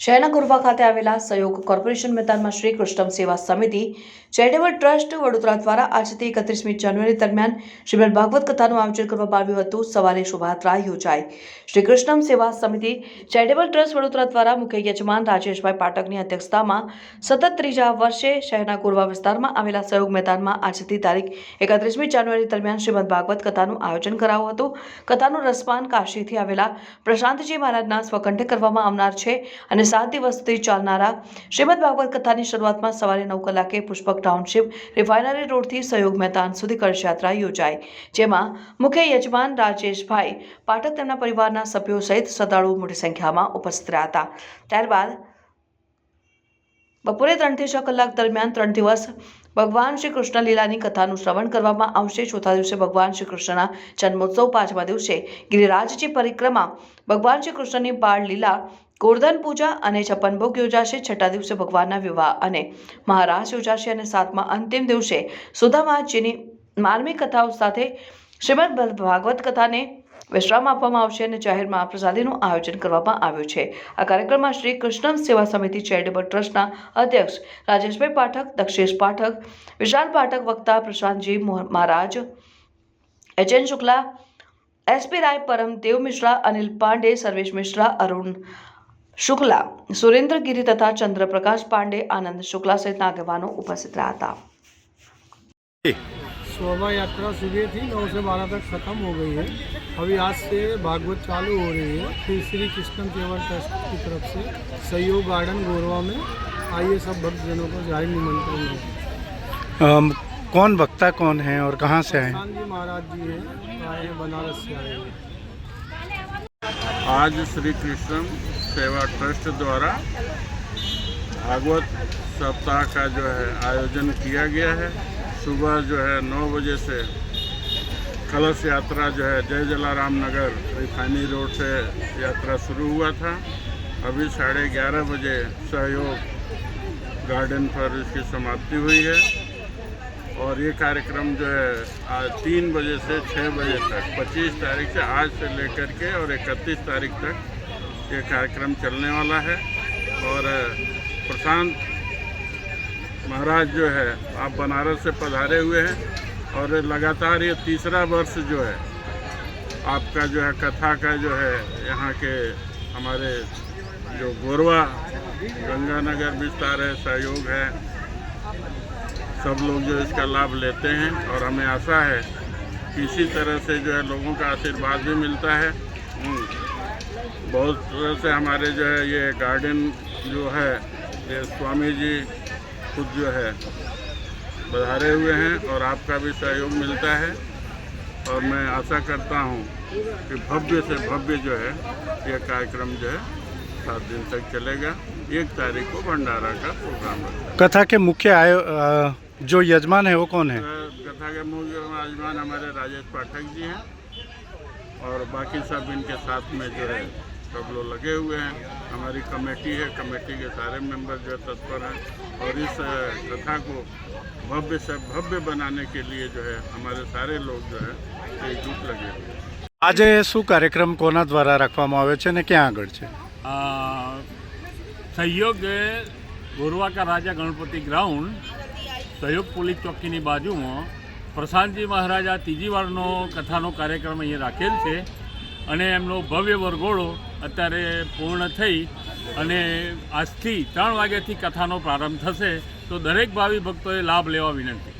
શહેરના ગુરવા ખાતે આવેલા સહયોગ કોર્પોરેશન મેદાનમાં શ્રી કૃષ્ણમ સેવા સમિતિ, ચેરિટેબલ ટ્રસ્ટ વડોદરા દ્વારા આજથી એકત્રીસમી જાન્યુઆરી દરમિયાન શ્રીમદ ભાગવત કથાનું આયોજન કરવામાં આવ્યું હતું. સવારે શોભાયાત્રા યોજાઈ. શ્રી કૃષ્ણ સેવા સમિતિ, ચેરિટેબલ ટ્રસ્ટ વડોદરા દ્વારા મુખ્ય યજમાન રાજેશભાઈ પાઠકની અધ્યક્ષતામાં સતત ત્રીજા વર્ષે શહેરના ગુરવા વિસ્તારમાં આવેલા સહયોગ મેદાનમાં આજથી તારીખ એકત્રીસમી જાન્યુઆરી દરમિયાન શ્રીમદ ભાગવત કથાનું આયોજન કરાયું હતું. કથાનું રસપાન કાશીથી આવેલા પ્રશાંતજી મહારાજના સ્વકંઠે કરવામાં આવનાર છે અને સાત દિવસ સુધી ચાલનારા શ્રીમદ ભાગવત કથાની શરૂઆતમાં સવારે નવ કલાકે પુષ્પક ટાઉનશીપ રિફાઇનરી રોડથી સહયોગ મેદાન સુધી કળશયાત્રા યોજાઈ. જેમાં મુખ્ય યજમાન રાજેશભાઈ પાઠક તેમના પરિવારના સભ્યો સહિત શ્રદ્ધાળુઓ મોટી સંખ્યામાં ઉપસ્થિત રહ્યા હતા. ત્યારબાદ બપોરે ત્રણથી છ કલાક દરમિયાન ત્રણ દિવસ ભગવાન શ્રી કૃષ્ણ લીલાની કથાનું શ્રવણ કરવામાં આવશે. ચોથા દિવસે ભગવાન શ્રી કૃષ્ણના જન્મોત્સવ પાંચમા દિવસે ગિરિરાજજી પરિક્રમા ભગવાન શ્રી કૃષ્ણની બાળ લીલા, ગોર્ધન પૂજા અને છપ્પન ભોગ યોજાશે. છઠ્ઠા દિવસે ભગવાનના વિવાહ અને મહારાજ યોજાશે અને સાતમા અંતિમ દિવસે સુદામાજીની માર્મિક કથાઓ સાથે શ્રીમદ ભાગવત કથાને વિશ્રામ આપવામાં આવશે અને જાહેરમાં પ્રસાદીનું આયોજન કરવામાં આવ્યું છે. આ કાર્યક્રમમાં શ્રી કૃષ્ણ સેવા સમિતિ ચેરિટેબલ ટ્રસ્ટના અધ્યક્ષ રાજેશભાઈ પાઠક, દક્ષેશ પાઠક, વિશાલ પાઠક વક્તા પ્રશાંતજી મહારાજ, એચએન શુક્લા, એસપી રાય પરમદેવ મિશ્રા, અનિલ પાંડે, સર્વેશ મિશ્રા, અરુણ શુક્લા સુરેન્દ્ર ગિરી તથા ચંદ્રપ્રકાશ પાંડે, આનંદ શુક્લા સહિતના આગેવાનો ઉપસ્થિત રહ્યા હતા. शोभा यात्रा सुबह थी नौ से बारह तक ख़त्म हो गई है। अभी आज से भागवत चालू हो रही है। फिर श्री कृष्ण केवल ट्रस्ट की तरफ़ से सहयोग गार्डन गोरवा में आइए सब भक्तजनों को ज़ाहिर निमंत्रण है कौन वक्ता कौन है और कहाँ से आए? जी महाराज जी हैं आए हैं बनारस से आए हैं। आज श्री कृष्ण सेवा ट्रस्ट द्वारा भागवत सप्ताह का जो है आयोजन किया गया है। सुबह जो है नौ बजे से कलश यात्रा जो है जय जलाराम नगर रिफाइनी रोड से यात्रा शुरू हुआ था। अभी साढ़े ग्यारह बजे सहयोग गार्डन पर इसकी समाप्ति हुई है और ये कार्यक्रम जो है आज तीन बजे से छः बजे तक 25 तारीख से आज से लेकर के और 31 तारीख तक ये कार्यक्रम चलने वाला है। और प्रशांत महाराज जो है आप बनारस से पधारे हुए हैं और लगातार ये तीसरा वर्ष जो है आपका जो है कथा का जो है यहाँ के हमारे जो गोरवा गंगानगर विस्तार है सहयोग है सब लोग जो इसका लाभ लेते हैं और हमें आशा है कि इसी तरह से जो है लोगों का आशीर्वाद भी मिलता है। हम्म, बहुत तरह से हमारे जो है ये गार्डन जो है ये स्वामी जी खुद जो है बधारे हुए हैं और आपका भी सहयोग मिलता है। और मैं आशा करता हूँ कि भव्य से भव्य जो है यह कार्यक्रम जो है सात दिन तक चलेगा। एक तारीख को भंडारा का प्रोग्राम है। कथा के मुख्य आयो जो यजमान है वो कौन है? कथा के मुख्य यजमान हमारे राजेश पाठक जी हैं और बाकी सब इनके साथ में जो है सब लोग लगे हुए हैं हमारी कमेटी है कमेटी के सारे मेंबर जो है तत्पर हैं और इस अ, कथा को भव्य से भव्य बनाने के लिए जो है हमारे सारे लोग जो है एकजुट लगे हुए हैं આજે શું કાર્યક્રમ કોના દ્વારા રાખવામાં આવ્યો છે ને ક્યાં આગળ છે आ, सहयोग गोरवा का राजा गणपति ग्राउंड સહયોગ પોલીસ ચોકીની બાજુમાં પ્રશાંતજી મહારાજા ત્રીજી વારનો કથાનો કાર્યક્રમ અહીંયા રાખેલ છે અને એમનો ભવ્ય વરઘોડો અત્યારે પૂર્ણ થઈ અને આજથી ત્રણ વાગ્યાથી કથાનો પ્રારંભ થશે. તો દરેક ભાવિ ભક્તોએ લાભ લેવા વિનંતી.